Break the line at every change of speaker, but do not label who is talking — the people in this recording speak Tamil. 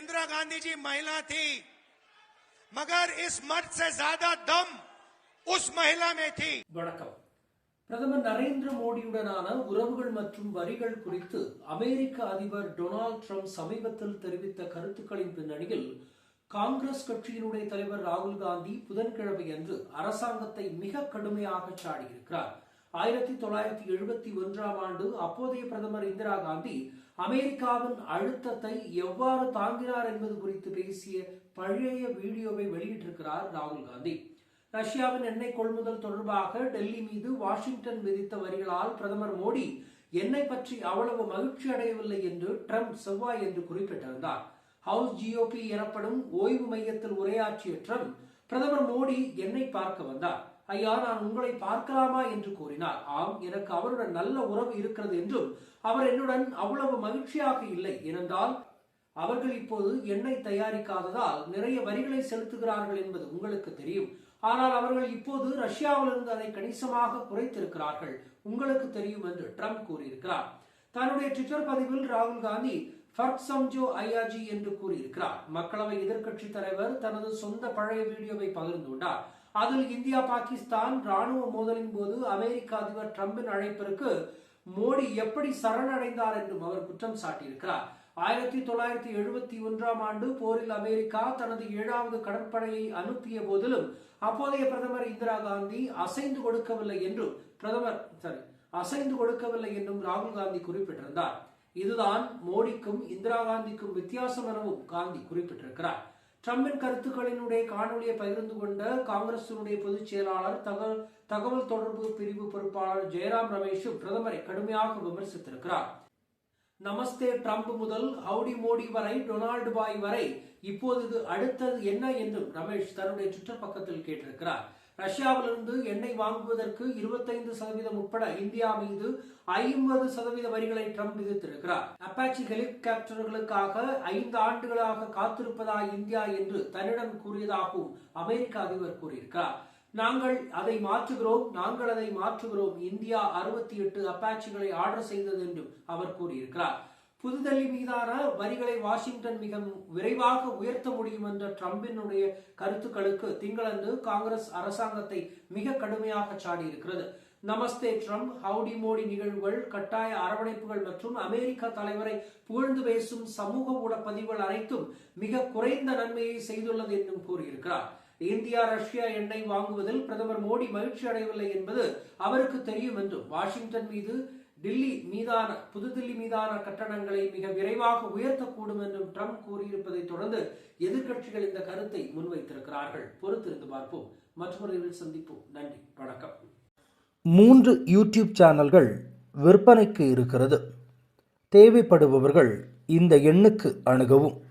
इंदिरा गांधी जी महिला थी मगर इस मर्द से ज्यादा दम उस महिला में थी
வணக்கம் பிரதமர் நரேந்திர மோடியுடனான உறவுகள் மற்றும் வரிகள் குறித்து அமெரிக்க அதிபர் டொனால்ட் ட்ரம்ப் சமீபத்தில் தெரிவித்த கருத்துக்களின் பின்னணியில் காங்கிரஸ் கட்சியினுடைய தலைவர் ராகுல் காந்தி புதன்கிழமை அன்று அரசாங்கத்தை மிக கடுமையாக சாடியிருக்கிறார் ஆயிரத்தி தொள்ளாயிரத்தி எழுபத்தி ஒன்றாம் ஆண்டு அப்போதைய பிரதமர் இந்திரா காந்தி அமெரிக்காவின் அழுத்தத்தை எவ்வாறு தாங்கினார் என்பது குறித்து பேசிய பழைய வீடியோவை வெளியிட்டிருக்கிறார் ராகுல் காந்தி. ரஷ்யாவின் எண்ணெய் கொள்முதல் தொடர்பாக டெல்லி மீது வாஷிங்டன் விதித்த வரிகளால் பிரதமர் மோடி எண்ணெய் பற்றி அவ்வளவு மகிழ்ச்சி அடையவில்லை என்று ட்ரம்ப் செவ்வாய் என்று குறிப்பிட்டிருந்தார். ஹவுஸ் ஜிஓபி எனப்படும் ஓய்வு மையத்தில் உரையாற்றிய ட்ரம்ப் பிரதமர் மோடி என்னை பார்க்க வந்தார். ஐயா நான் உங்களை பார்க்கலாமா என்று கூறினார். ஆம் எனக்கு அவருடன் நல்ல உறவு இருக்கிறது என்றும் அவர் என்னுடன் அவ்வளவு மகிழ்ச்சியாக இல்லை ஏனென்றால் அவர்கள் இப்போது எண்ணெய் தயாரிக்காததால் நிறைய வரிகளை செலுத்துகிறார்கள் என்பது உங்களுக்கு தெரியும். ஆனால் அவர்கள் இப்போது ரஷ்யாவிலிருந்து அதை கணிசமாக குறைத்திருக்கிறார்கள். உங்களுக்கு தெரியும் என்று ட்ரம்ப் கூறியிருக்கிறார். தன்னுடைய ட்விட்டர் பதிவில் ராகுல் காந்தி ஃபர்க் சம்ஜோ ஐயாஜி என்று கூறியிருக்கிறார். மக்களவை எதிர்க்கட்சி தலைவர் தனது சொந்த பழைய வீடியோவை பகிர்ந்துள்ளார் அதில் இந்தியா பாகிஸ்தான் ராணுவ மோதலின் போது அமெரிக்க அதிபர் டிரம்பின் அழைப்பிற்கு மோடி எப்படி சரணடைந்தார் என்றும் அவர் குற்றம் சாட்டியிருக்கிறார். ஆயிரத்தி தொள்ளாயிரத்தி எழுபத்தி ஒன்றாம் ஆண்டு போரில் அமெரிக்கா தனது ஏழாவது கடற்படையை அனுப்பிய போதிலும் அப்போதைய பிரதமர் இந்திரா காந்தி அசைந்து கொடுக்கவில்லை என்றும் பிரதமர் சாரி அசைந்து கொடுக்கவில்லை என்றும் ராகுல் காந்தி குறிப்பிட்டிருந்தார். இதுதான் மோடிக்கும் இந்திரா காந்திக்கும் வித்தியாசம் எனவும் காந்தி குறிப்பிட்டிருக்கிறார். ட்ரம்பின் கருத்துக்களினுடைய காணொலியை பகிர்ந்து கொண்ட காங்கிரசினுடைய பொதுச் செயலாளர் தகவல் தகவல் தொடர்பு பிரிவு பொறுப்பாளர் ஜெயராம் ரமேஷும் பிரதமரை கடுமையாக விமர்சித்திருக்கிறார். நமஸ்தே ட்ரம்ப் முதல் ஹவுடி மோடி வரை டொனால்டு பாய் வரை இப்போது அடுத்தது என்ன என்றும் ரமேஷ் தன்னுடைய ட்விட்டர் பக்கத்தில் கேட்டிருக்கிறார். ரஷ்யாவிலிருந்து எண்ணெய் வாங்குவதற்கு இருபத்தைந்து சதவீதம் உட்பட இந்தியா மீது ஐம்பது சதவீத வரிகளை ட்ரம்ப் விதித்திருக்கிறார். அப்பாச்சி ஹெலிகாப்டர்களுக்காக ஐந்து ஆண்டுகளாக காத்திருப்பதா இந்தியா என்று தன்னிடம் கூறியதாகவும் அமெரிக்க அதிபர் கூறியிருக்கிறார். நாங்கள் அதை மாற்றுகிறோம் நாங்கள் அதை மாற்றுகிறோம். இந்தியா அறுபத்தி எட்டு அப்பாச்சிகளை ஆர்டர் செய்தது என்றும் அவர் கூறியிருக்கிறார். புதுதில்லி மீதான வரிகளை வாஷிங்டன் மிக விரைவாக உயர்த்த முடியும் என்ற ட்ரம்பினுடைய கருத்துக்களுக்கு திங்களன்று காங்கிரஸ் அரசாங்கத்தை மிக கடுமையாக சாடியிருக்கிறது. நமஸ்தே ட்ரம்ப். ஹவுடி மோடி நிகழ்வுகள் கட்டாய அரவணைப்புகள் மற்றும் அமெரிக்க தலைவரை புகழ்ந்து பேசும் சமூக ஊட பதிவுகள் அனைத்தும் மிக குறைந்த நன்மையை செய்துள்ளது என்றும் கூறியிருக்கிறார். இந்தியா ரஷ்யா எண்ணெய் வாங்குவதில் பிரதமர் மோடி மகிழ்ச்சி அடையவில்லை என்பது அவருக்கு தெரியும் என்றும் வாஷிங்டன் மீது டில்லி மீதான புதுதில்லி மீதான கட்டணங்களை மிக விரைவாக உயர்த்தக்கூடும் என்றும் ட்ரம்ப் கூறியிருப்பதை தொடர்ந்து எதிர்க்கட்சிகள் இந்த கருத்தை முன்வைத்திருக்கிறார்கள். பொறுத்திருந்து பார்ப்போம். மற்றொரு சந்திப்போம். நன்றி. வணக்கம்.
மூன்று யூடியூப் சேனல்கள் விற்பனைக்கு இருக்கிறது. தேவைப்படுபவர்கள் இந்த எண்ணுக்கு அணுகவும்.